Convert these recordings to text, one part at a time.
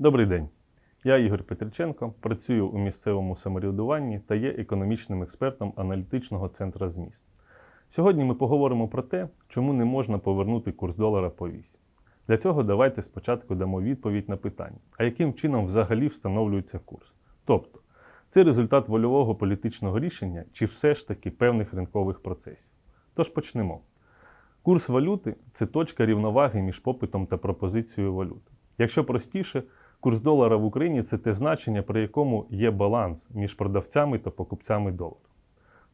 Добрий день. Я Ігор Петриченко, працюю у місцевому самоврядуванні та є економічним експертом аналітичного центру зміст. Сьогодні ми поговоримо про те, чому не можна повернути курс долара по вісь. Для цього давайте спочатку дамо відповідь на питання, а яким чином взагалі встановлюється курс? Тобто, це результат вольового політичного рішення чи все ж таки певних ринкових процесів? Тож почнемо. Курс валюти це точка рівноваги між попитом та пропозицією валюти. Якщо простіше, курс долара в Україні це те значення, при якому є баланс між продавцями та покупцями долару.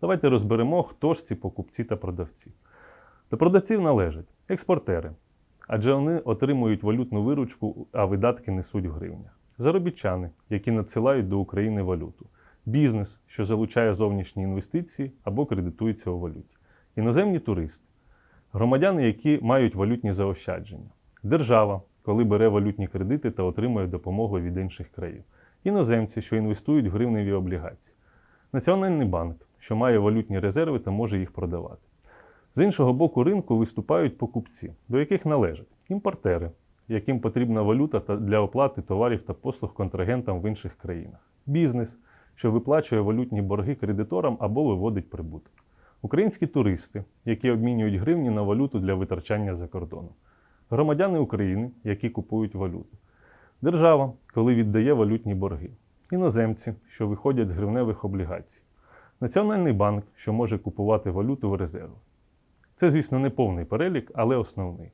Давайте розберемо, хто ж ці покупці та продавці. До продавців належать експортери, адже вони отримують валютну виручку, а видатки несуть в гривнях. Заробітчани, які надсилають до України валюту, бізнес, що залучає зовнішні інвестиції або кредитується у валюті, іноземні туристи, громадяни, які мають валютні заощадження, держава, коли бере валютні кредити та отримує допомогу від інших країн, іноземці, що інвестують в гривневі облігації, Національний банк, що має валютні резерви та може їх продавати. З іншого боку ринку виступають покупці, до яких належать імпортери, яким потрібна валюта для оплати товарів та послуг контрагентам в інших країнах, бізнес, що виплачує валютні борги кредиторам або виводить прибуток, українські туристи, які обмінюють гривні на валюту для витрачання за кордоном, громадяни України, які купують валюту, держава, коли віддає валютні борги, іноземці, що виходять з гривневих облігацій, Національний банк, що може купувати валюту в резервах. Це, звісно, не повний перелік, але основний.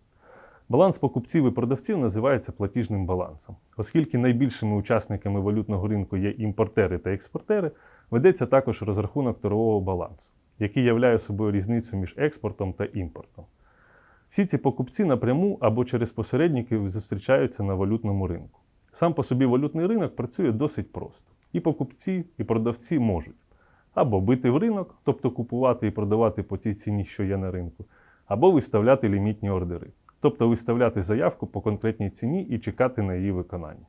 Баланс покупців і продавців називається платіжним балансом. Оскільки найбільшими учасниками валютного ринку є імпортери та експортери, ведеться також розрахунок торгового балансу, який являє собою різницю між експортом та імпортом. Всі ці покупці напряму або через посередників зустрічаються на валютному ринку. Сам по собі валютний ринок працює досить просто. І покупці, і продавці можуть або бити в ринок, тобто купувати і продавати по тій ціні, що є на ринку, або виставляти лімітні ордери, тобто виставляти заявку по конкретній ціні і чекати на її виконання.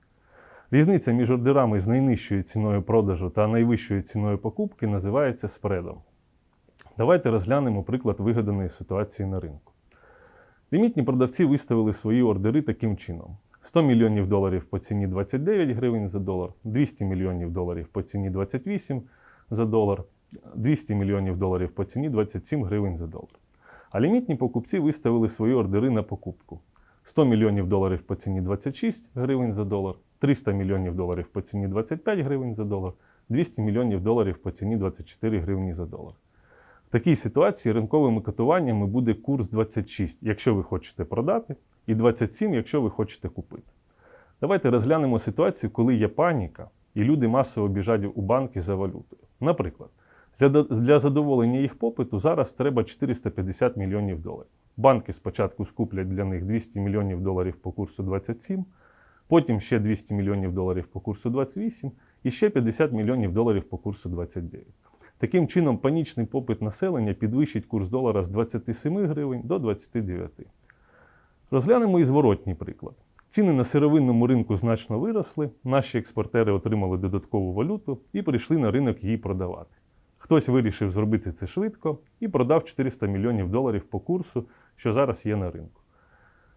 Різниця між ордерами з найнижчою ціною продажу та найвищою ціною покупки називається спредом. Давайте розглянемо приклад вигаданої ситуації на ринку. Лімітні продавці виставили свої ордери таким чином: 100 мільйонів доларів по ціні 29 гривень за долар, 200 мільйонів доларів по ціні 28 за долар, 200 мільйонів доларів по ціні 27 гривень за долар. А лімітні покупці виставили свої ордери на покупку: 100 мільйонів доларів по ціні 26 гривень за долар, 300 мільйонів доларів по ціні 25 гривень за долар, 200 мільйонів доларів по ціні 24 гривні за долар. Такій ситуації ринковими котуваннями буде курс 26, якщо ви хочете продати, і 27, якщо ви хочете купити. Давайте розглянемо ситуацію, коли є паніка, і люди масово біжать у банки за валютою. Наприклад, для задоволення їх попиту зараз треба 450 мільйонів доларів. Банки спочатку скуплять для них 200 мільйонів доларів по курсу 27, потім ще 200 мільйонів доларів по курсу 28 і ще 50 мільйонів доларів по курсу 29. Таким чином, панічний попит населення підвищить курс долара з 27 гривень до 29. Розглянемо і зворотній приклад. Ціни на сировинному ринку значно виросли, наші експортери отримали додаткову валюту і прийшли на ринок її продавати. Хтось вирішив зробити це швидко і продав 400 мільйонів доларів по курсу, що зараз є на ринку.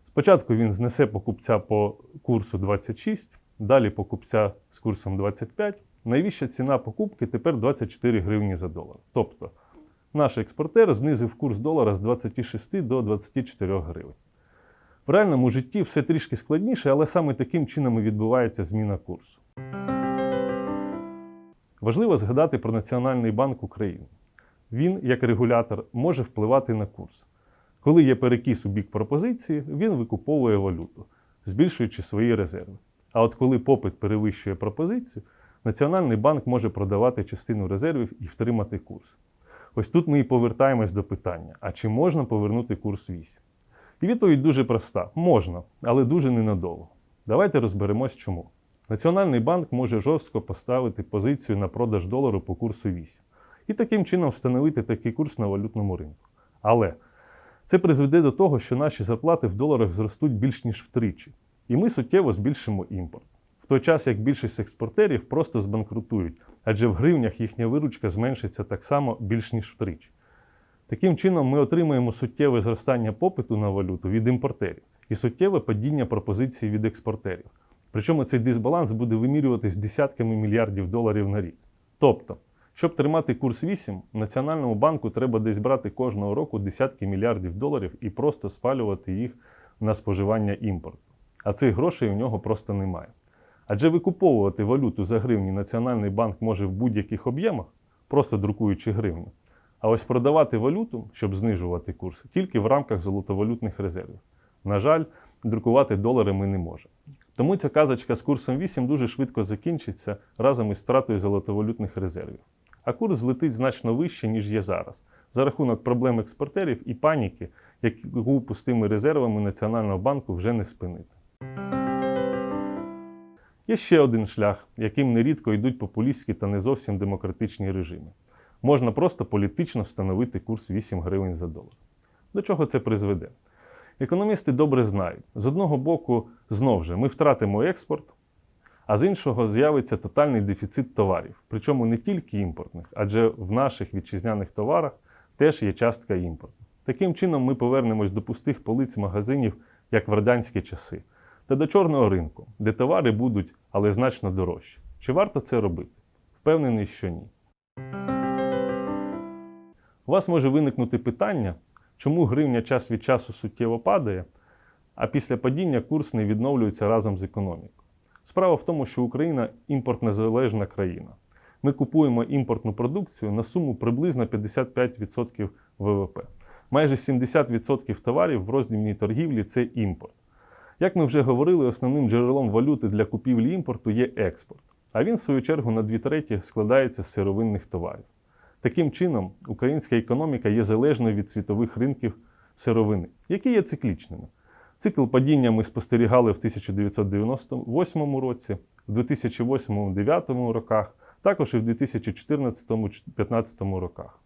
Спочатку він знесе покупця по курсу 26, далі покупця з курсом 25. Найвища ціна покупки тепер 24 гривні за долар. Тобто наш експортер знизив курс долара з 26 до 24 гривень. В реальному житті все трішки складніше, але саме таким чином і відбувається зміна курсу. Важливо згадати про Національний банк України. Він, як регулятор, може впливати на курс. Коли є перекіс у бік пропозиції, він викуповує валюту, збільшуючи свої резерви. А от коли попит перевищує пропозицію, Національний банк може продавати частину резервів і втримати курс. Ось тут ми і повертаємось до питання: а чи можна повернути курс 8? І відповідь дуже проста: можна, але дуже ненадовго. Давайте розберемось, чому. Національний банк може жорстко поставити позицію на продаж долару по курсу 8 і таким чином встановити такий курс на валютному ринку. Але це призведе до того, що наші зарплати в доларах зростуть більш ніж втричі, і ми суттєво збільшимо імпорт. В той час як більшість експортерів просто збанкрутують, адже в гривнях їхня виручка зменшиться так само більш ніж втричі. Таким чином, ми отримаємо суттєве зростання попиту на валюту від імпортерів і суттєве падіння пропозицій від експортерів. Причому цей дисбаланс буде вимірюватись десятками мільярдів доларів на рік. Тобто, щоб тримати курс 8, Національному банку треба десь брати кожного року десятки мільярдів доларів і просто спалювати їх на споживання імпорту. А цих грошей у нього просто немає. Адже викуповувати валюту за гривні Національний банк може в будь-яких об'ємах, просто друкуючи гривню. А ось продавати валюту, щоб знижувати курс, тільки в рамках золотовалютних резервів. На жаль, друкувати долари ми не можемо. Тому ця казочка з курсом 8 дуже швидко закінчиться разом із втратою золотовалютних резервів. А курс злетить значно вище, ніж є зараз, за рахунок проблем експортерів і паніки, яку пустими резервами Національного банку вже не спинити. Є ще один шлях, яким нерідко йдуть популістські та не зовсім демократичні режими. Можна просто політично встановити курс 8 гривень за долар. До чого це призведе? Економісти добре знають, з одного боку, знов же, ми втратимо експорт, а з іншого з'явиться тотальний дефіцит товарів, причому не тільки імпортних, адже в наших вітчизняних товарах теж є частка імпорту. Таким чином, ми повернемось до пустих полиць магазинів, як в радянські часи, та до чорного ринку, де товари будуть, але значно дорожчі. Чи варто це робити? Впевнений, що ні. У вас може виникнути питання, чому гривня час від часу суттєво падає, а після падіння курс не відновлюється разом з економікою. Справа в тому, що Україна імпортнезалежна країна. Ми купуємо імпортну продукцію на суму приблизно 55% ВВП. Майже 70% товарів в роздільній торгівлі це імпорт. Як ми вже говорили, основним джерелом валюти для купівлі імпорту є експорт, а він, в свою чергу, на дві треті складається з сировинних товарів. Таким чином, українська економіка є залежною від світових ринків сировини, які є циклічними. Цикл падіння ми спостерігали в 1998 році, в 2008-2009 роках, також і в 2014-2015 роках.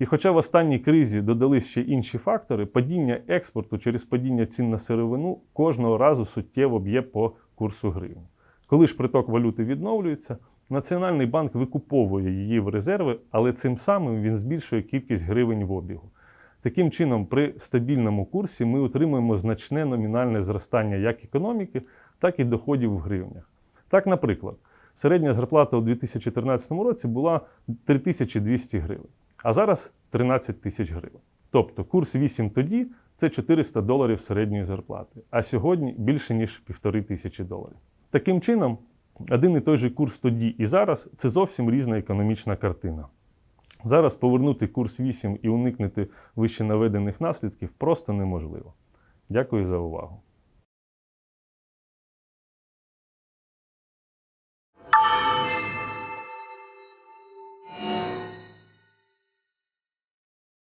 І хоча в останній кризі додались ще інші фактори, падіння експорту через падіння цін на сировину кожного разу суттєво б'є по курсу гривні. Коли ж приток валюти відновлюється, Національний банк викуповує її в резерви, але цим самим він збільшує кількість гривень в обігу. Таким чином, при стабільному курсі ми отримуємо значне номінальне зростання як економіки, так і доходів в гривнях. Так, наприклад, середня зарплата у 2014 році була 3200 гривень, а зараз 13 тисяч гривень. Тобто курс 8 тоді це 400 доларів середньої зарплати, а сьогодні більше ніж півтори тисячі доларів. Таким чином, один і той же курс тоді і зараз це зовсім різна економічна картина. Зараз повернути курс 8 і уникнути вище наведених наслідків просто неможливо. Дякую за увагу.